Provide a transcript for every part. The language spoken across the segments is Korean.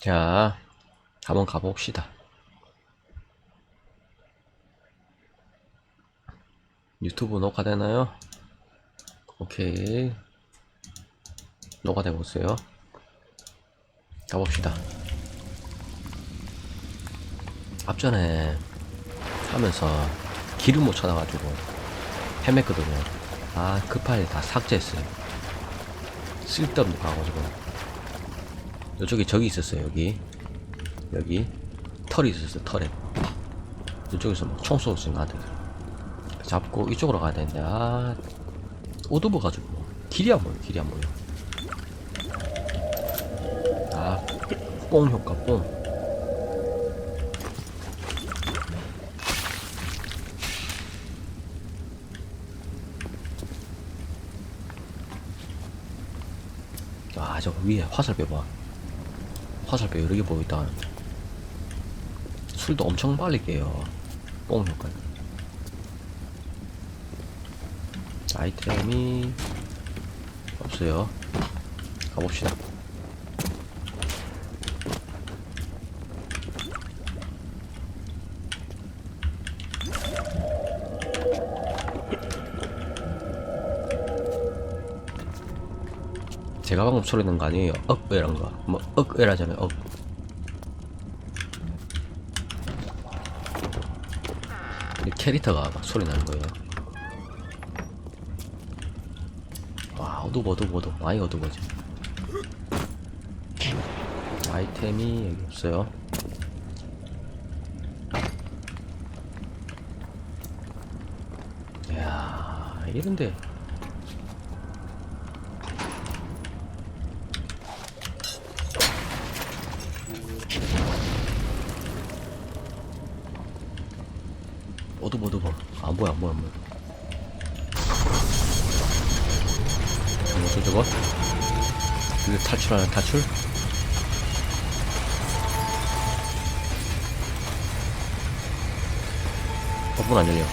자, 한번 가봅시다. 유튜브 녹화되나요? 오케이. 녹화되고 있어요. 가봅시다. 앞전에 하면서 길을 못 찾아가지고 헤맸거든요. 아, 그 파일 다 삭제했어요. 쓸데없는 거 가가지고. 이쪽에 적이 있었어요, 여기. 여기. 털이 있었어요, 털에. 이쪽에서 막 총 쏘고 있어, 나한테. 잡고 이쪽으로 가야 되는데, 아. 오도버 가지고. 길이 안 보여, 길이 안 보여. 아, 뽕 효과, 뽕. 아, 저 위에 화살표 봐. 화살표 여러 개 보이다. 술도 엄청 빨리 깨요. 뽕 효과. 아이템이 없어요. 가봅시다. 제가 방금 소리 낸거 아니에요. 억 이런 거. 뭐억 이라잖아요. 억. 이 캐릭터가 막 소리 나는 거예요. 와 어두워 어두워 어두워 많이 어두워지. 아이템이 여기 없어요. 이야 이런데 이게 탈출하는 탈출? 어, 문안 열려.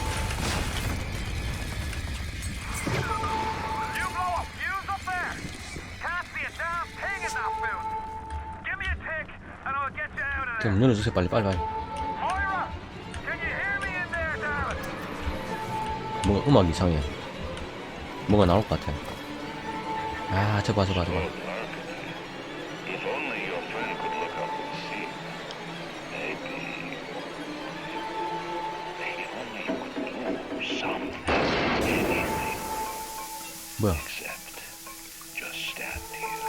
좀 열어주세요 빨리 빨리 빨리? 뭔가 음악 이상해 뭔가 나올 것 같아 아 저봐 저봐 저봐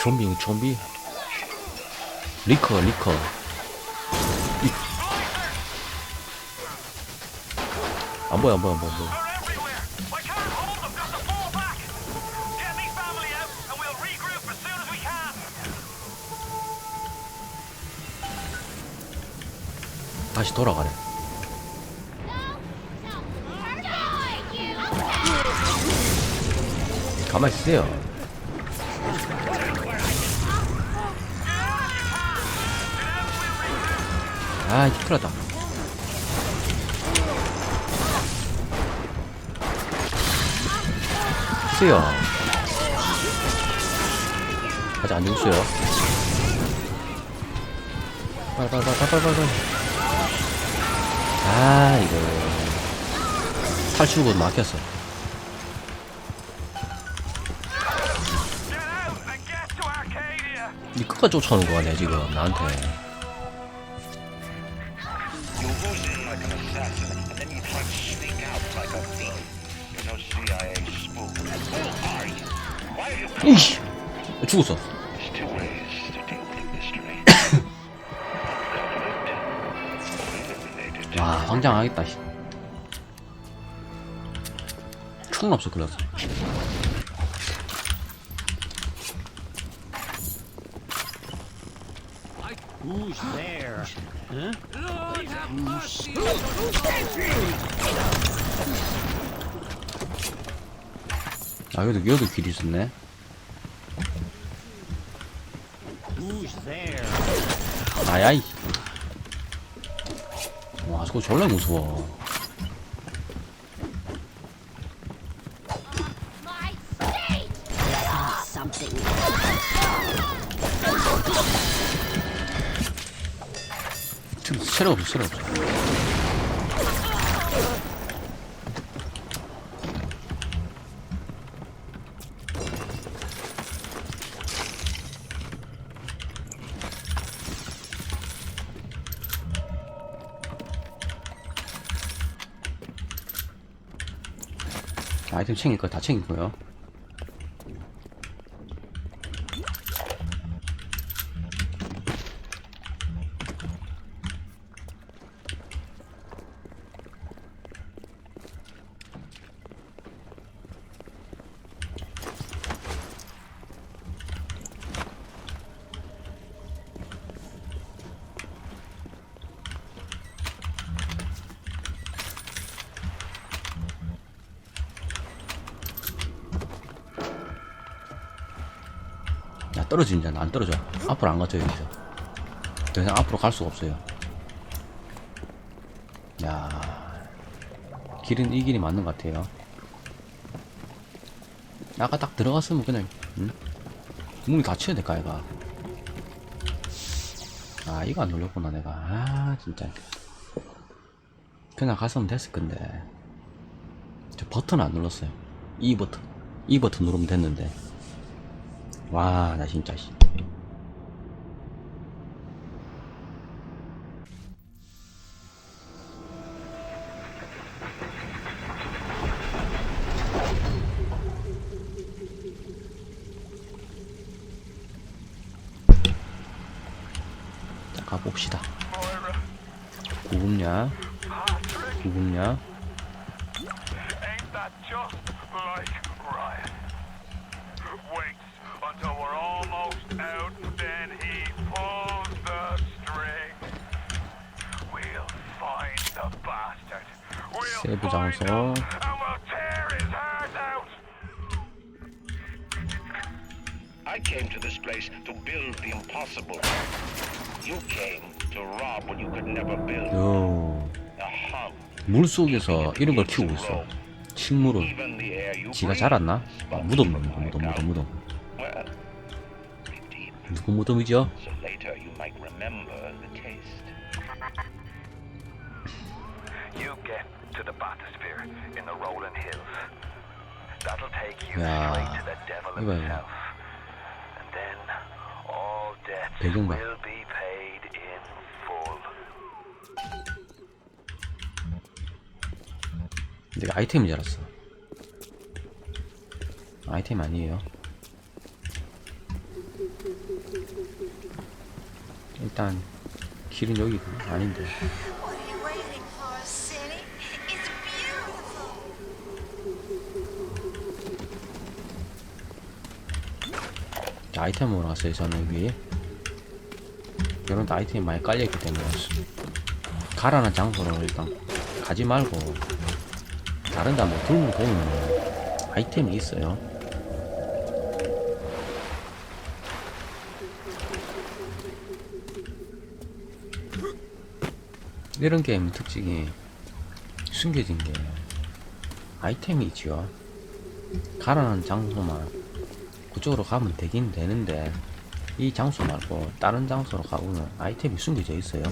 좀비 좀비 리커 리커 이... 안 보여 안 보여 안 보여 안 보여. 다시 돌아가네 가만히 있으세요 아 이제 큰일 났다 있어요 아직 안 죽었어요 빨리 아 이거 탈출구 막혔어. 이 끝까지 쫓아오는 거 아니야 지금 나한테 이씨 죽었어. 와 황장하겠다 씨. 총은 없어 그래서? 아 여기도 여기도 길이 있었네 Who's there? 아야이 와 저거 졸라 무서워. 지금 체력 없어 체력 없어 아이템 챙길 거 다 챙기고요 떨어지는 자안 떨어져. 앞으로 안 가죠 여기서. 더 이상 앞으로 갈 수가 없어요. 야 길은 이 길이 맞는 것 같아요. 아까 딱 들어갔으면 그냥 응? 문이 닫혀야 될까 얘가? 아 이거 안 눌렸구나 내가. 아 진짜. 그냥 갔으면 됐을 건데. 저 버튼 안 눌렀어요. 이 버튼. 이 버튼 누르면 됐는데 와, 나 진짜, 씨. I came to this place to build the impossible. You came to rob what you could never build. 요, A hum. 물 속에서 이런 걸 키우고 있어. 식물을. Even the air you 지가 breathe 자랐나? 아, 무덤, 무덤, 무덤, 무덤. 무덤. Well, redeem. 누구 무덤이죠? So later you might remember the taste. You get to the bathysphere in the rolling hills. That'll take you 야, straight to the devil 이거, 이거. himself. 배경 봐. will be paid in full. 내가 아이템인 줄 알았어. 아이템 아니에요. 일단 길은 여기 아닌데. What are you waiting for, City? It's beautiful. 자, 아이템 먹으러 갔어요. 저는 여기. 이런 데 아이템이 많이 깔려있기 때문에 가라는 장소로 일단 가지 말고 다른 데 한번 둘러 보면 아이템이 있어요. 이런 게임 특징이 숨겨진 게 아이템이 있죠. 가라는 장소만 그쪽으로 가면 되긴 되는데 이 장소 말고 다른 장소로 가보면 아이템이 숨겨져 있어요.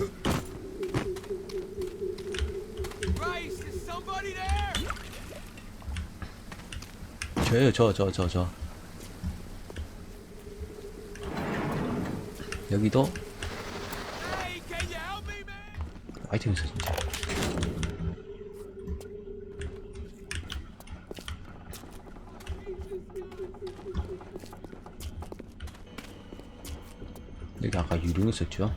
저요 저저 저 저 여기도? 아이템 있어 진짜. You'd never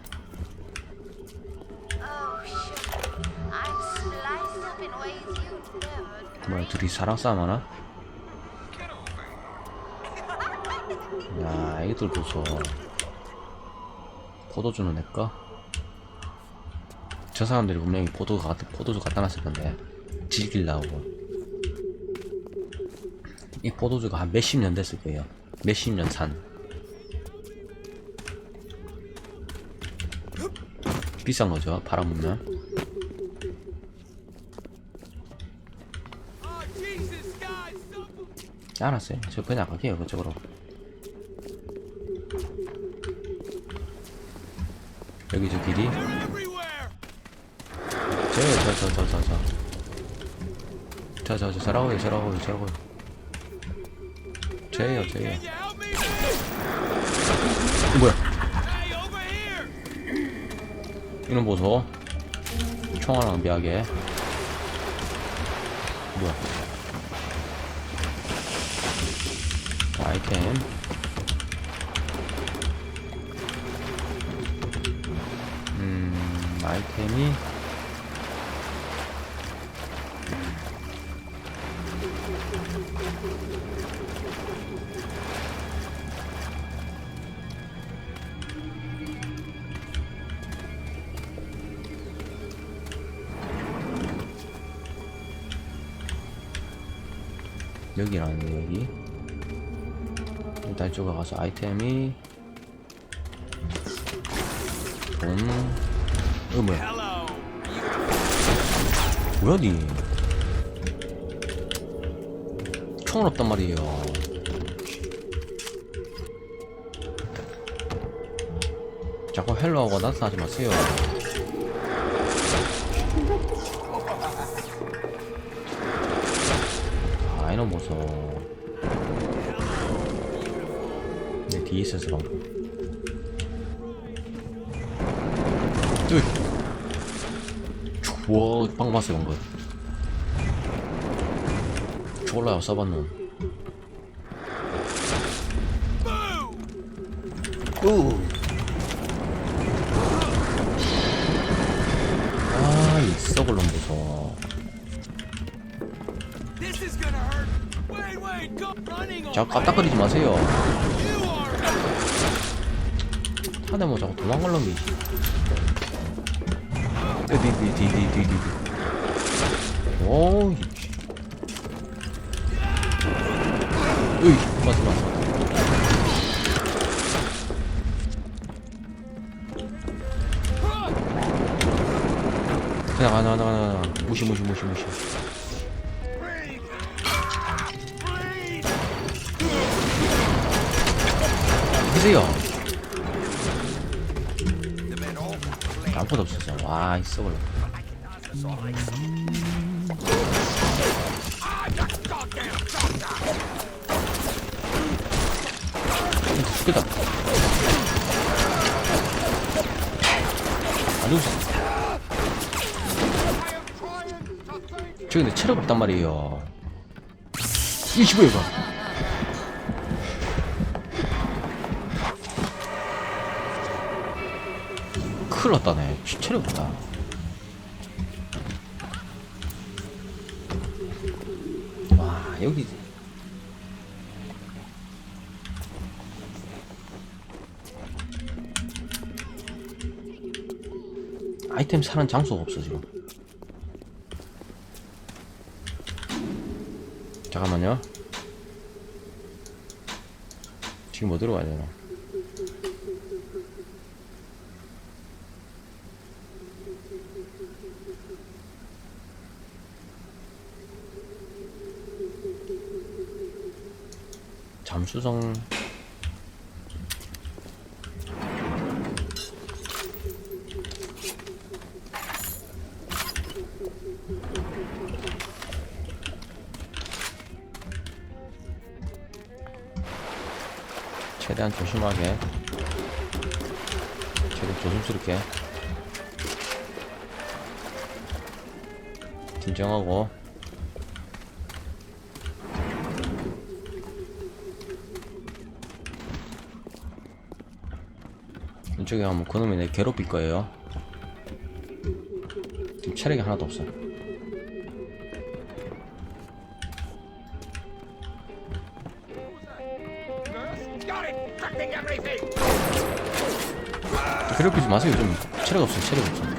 뭐야. 둘이 사랑 싸움 하나? 야 애들 보소 포도주는 내꺼? 저 사람들이 분명히 포도 가, 포도주 갖다 놨을 건데 즐길라고 이 포도주가 한 몇십 년 됐을 거예요 몇십 년산 비싼 거죠 somebody. 알았어요 저 그냥 갈게요 그쪽으로 여기 저 길이. 쟤, 저, 저, 저, 저, 저. 저, 저, 저, 저라고요, 저라고요, 저라고요. man? 이 뭐야? 이놈 보소. 총알 낭비하게. 뭐야? 자, 아이템. 음, 아이템이. 거, 여기. 일단 이쪽에 가서 아이템이. 돈. 이거 뭐야? 뭐야, 니? 총은 없단 말이에요. 자꾸 헬로하고 나타나지 마세요. 뒤에 있었어, 방금. 으이. 와, 방금 봤어, 방금. 졸라요, 써봤노. 우. 자꾸 까딱거리지 마세요. 하네 뭐 자꾸 도망갈 놈이. 디디디디디디디. 오. 으이, 맞아 맞아. 그냥 가나 가나 가나. 무시 무시 무시 무시. 보세요. 아무것도 없었어. 와, 있어 볼라. 죽겠다. 안 죽었어. 저기 근데 체력 없단 말이에요. 이 집어 큰일 났다네. 치- 체력 없다. 와, 여기. 아이템 사는 장소가 없어, 지금. 잠깐만요. 지금 어디로 가야 되나? 잠수성. 최대한 조심하게. 최대한 조심스럽게. 진정하고 이쪽에 가면 그놈이 내 괴롭힐 거예요. 지금 체력이 하나도 없어. 괴롭히지 마세요. 좀 체력 없어. 체력 없어.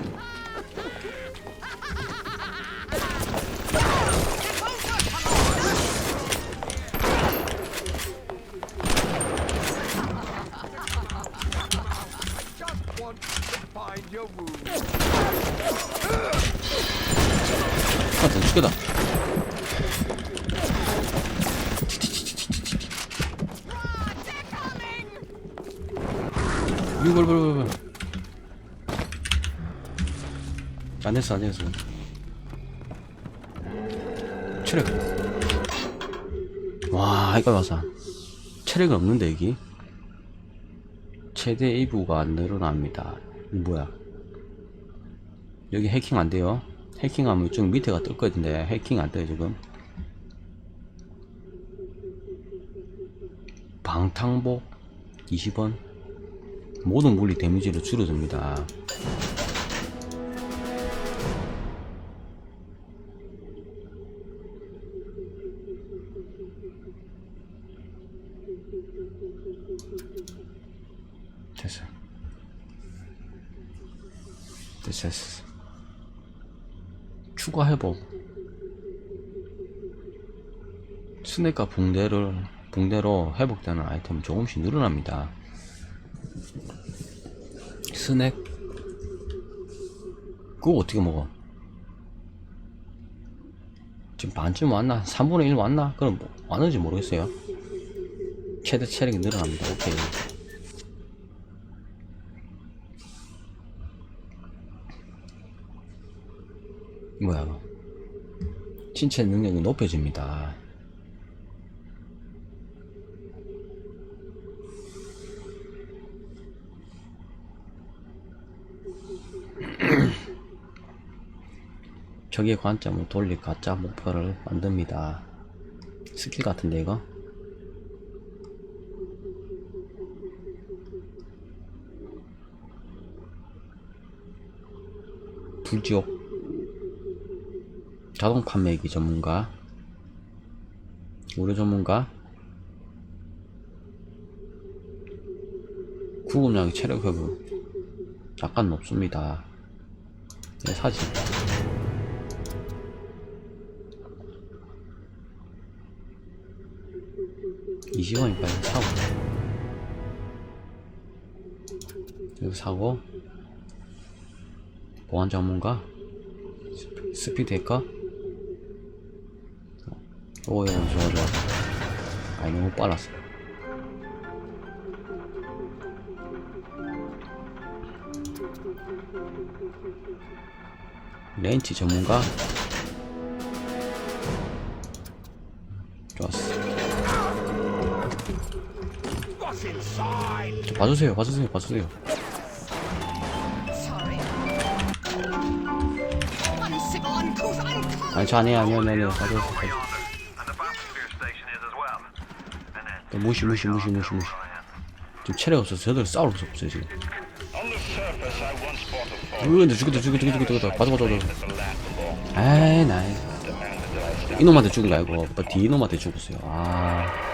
됐어, 안 됐어. 체력. 와, 이거 봐서. 체력이 없는데, 여기. 최대 이부가 늘어납니다. 뭐야? 여기 해킹 안 돼요. 해킹하면 이쪽 밑에가 뜰 거던데, 해킹 안 돼요, 지금. 방탕복 20원. 모든 물리 데미지를 줄여줍니다. 스낵과 붕대를, 붕대로 회복되는 아이템은 조금씩 늘어납니다. 스낵? 그거 어떻게 먹어? 지금 반쯤 왔나? 3분의 1 왔나? 그럼 뭐 왔는지 모르겠어요. 최대 체력이 늘어납니다. 오케이. 뭐야. 신체 능력이 높여집니다. 적의 관점을 돌릴 가짜 목표를 만듭니다. 스킬 같은데, 이거? 불지옥. 자동 판매기 전문가. 의료 전문가. 구급량의 체력 회복. 약간 높습니다. 네, 사진 이 시간이니까 이거 사고. 이거 사고. 보안 전문가? 스피- 스피드 해커 오 이거 좋아 좋아. 아니 너무 빨랐어. 렌치 전문가 봐주세요 봐주세요 봐주세요. 아니 저 아니에요 아니에요 아니에요. 봐주세요 봐주세요. 또 무시 무시 무시 무시 무시. 지금 체력 없어서 저들 싸울 수 없어요 지금. On the surface, I once bought a 으 phone 근데 죽겠다 죽겠다 죽겠다 죽겠다. 봐줘 봐줘 봐줘. 에이 나이. 이놈한테 죽은 거 알고 뭐 뒤놈한테 죽었어요. 아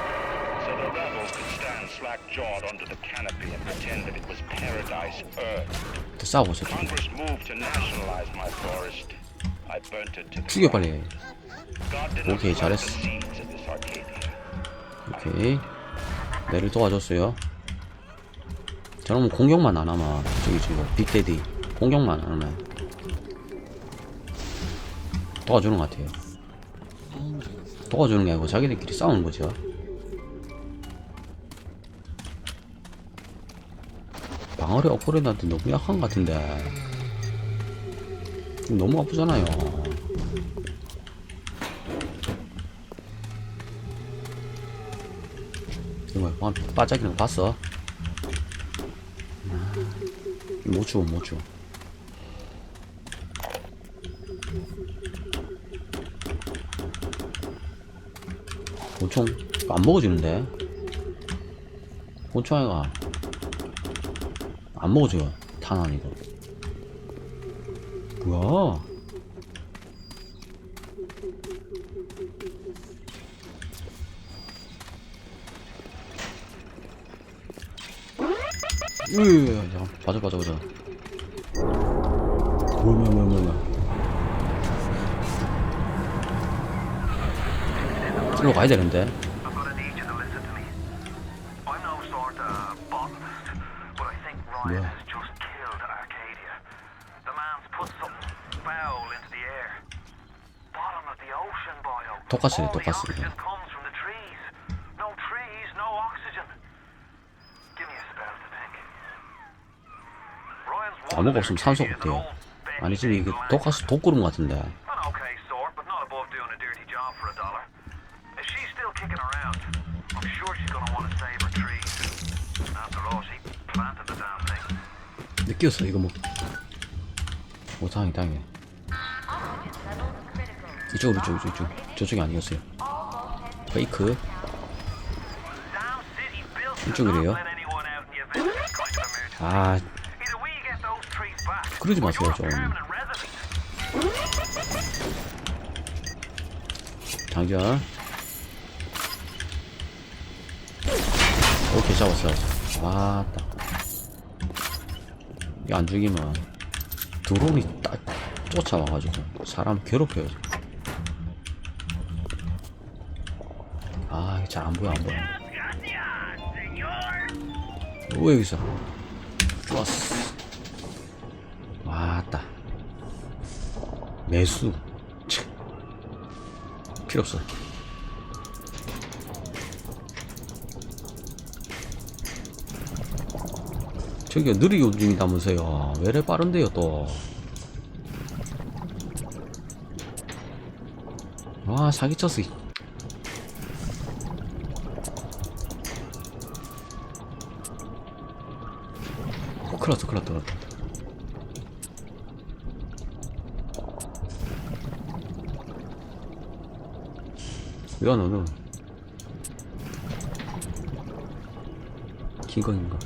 the 죽여 빨리. 오케이, 잘했어. 오케이. 내를 도와줬어요. 저놈은 공격만 안 하면 저기 지금 빅데디 공격만 안 하면. 도와주는 것 같아요. 도와주는 게 아니고 자기들끼리 싸우는 거죠 방어력 업그레이드한테 너무 약한 것 같은데. 너무 아프잖아요. 이거 뭐 빠짝이는 거 봤어? 아, 못 죽어 못 죽어 곤충 안 먹어지는데? 곤충 아이가 안 먹어줘요 탄환 이거 뭐야 으, 잠깐, 맞아, 맞아, 맞아. 뭐야, 뭐야, 뭐야, 뭐야. 일로 가야 되는데. 똑같이네 똑같이 아무거 없으면 산소가 없대요. 아니 지금 이게 똑같이 독구름 같은데. 느꼈어 이거 뭐. 오 당해 당해. 이쪽으로 이쪽 이쪽 이쪽. 저쪽이 아니었어요. 페이크. 이쪽이래요. 아 그러지 마세요 좀. 장전. 오케이 잡았어 잡았어. 와따. 이거 안 죽이면 드론이 딱 쫓아와가지고 사람 괴롭혀요. 아 이게 잘 안 보여 안 보여. 왜 여기 있어? 좋았어. 와따. 매수. 참. 필요 없어. 저기요 느리게 움직인다면서요. 왜 이래 빠른데요 또. 와 사기쳤어. 큰일 났어 큰일 났다. 야 너는 긴건인가?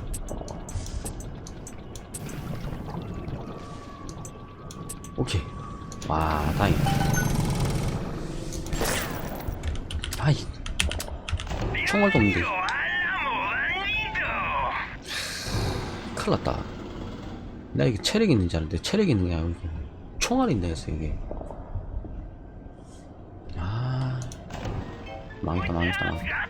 오케이. 와 다행이다. 아이 총알도 없는데 큰일 났다. 나 이게 체력 있는 줄 알았는데 체력 있는 게 아니고 있네 했어 이게. 아. 망했다 망했다 가봅시다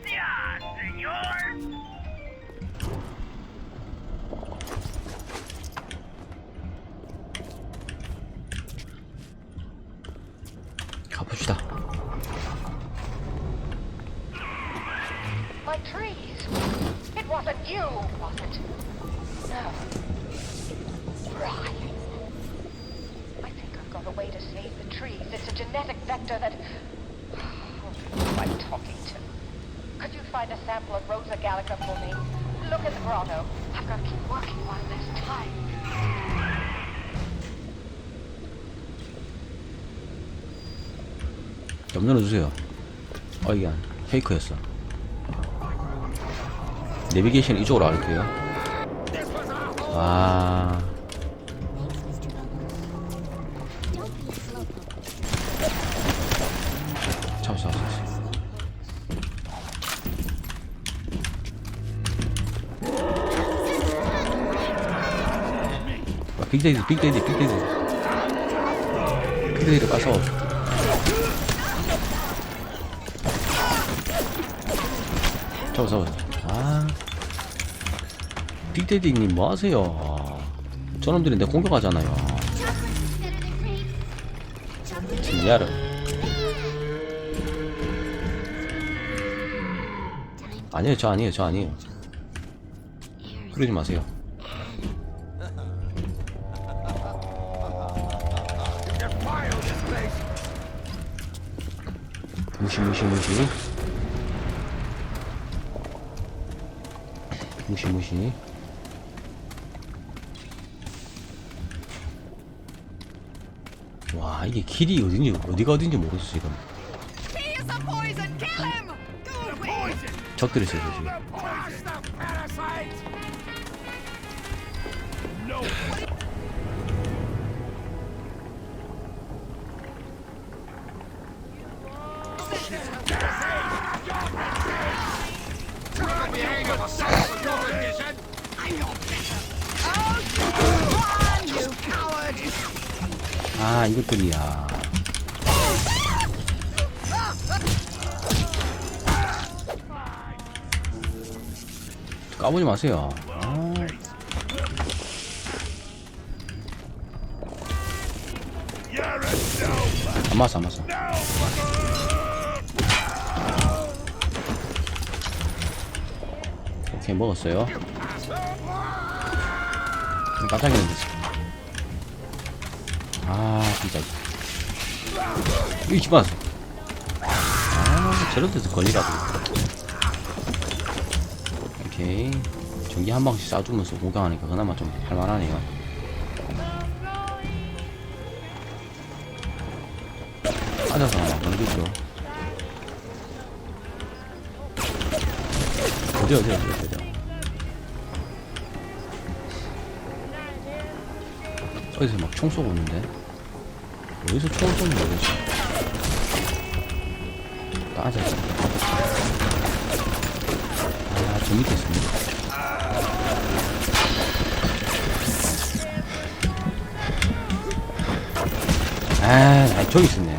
sample of Rosa gallica for me? Look in the grotto. I've got to keep working while there's time. 좀 눌러주세요 어 이게 안- 페이크였어 내비게이션 이쪽으로 알게요 와 빅데이드 빅데이드 빅데이드 빅데이드 가서. 잡아 잡아 아. 빅데디님 뭐하세요? 저놈들이 내 공격하잖아요. 진야를 아니에요 저 아니에요 저 아니에요. 그러지 마세요 무시 무시. 무시 무시. 무시 와 이게 길이 어딘지 어디가 어딘지 모르겠어 지금! 적들이 있어요 지금 아 이것들이야 까보지 마세요 아. 안 맞어 안 맞어 오케이 먹었어요. 깜짝 놀랐어 아 진짜. 이 집안. 아 저런 데서 걸리라고. 오케이 전기 한 방씩 쏴주면서 공격하니까 그나마 좀 할만하네요. 맞아서 막 넘기죠. 어디 어디 어디? 어디, 어디. 어디서 막 총 쏘고 있는데? 어디서 총을 쏘는지 모르겠어. 따져서. 아, 저 밑에 있습니다. 아, 아, 저기 있었네.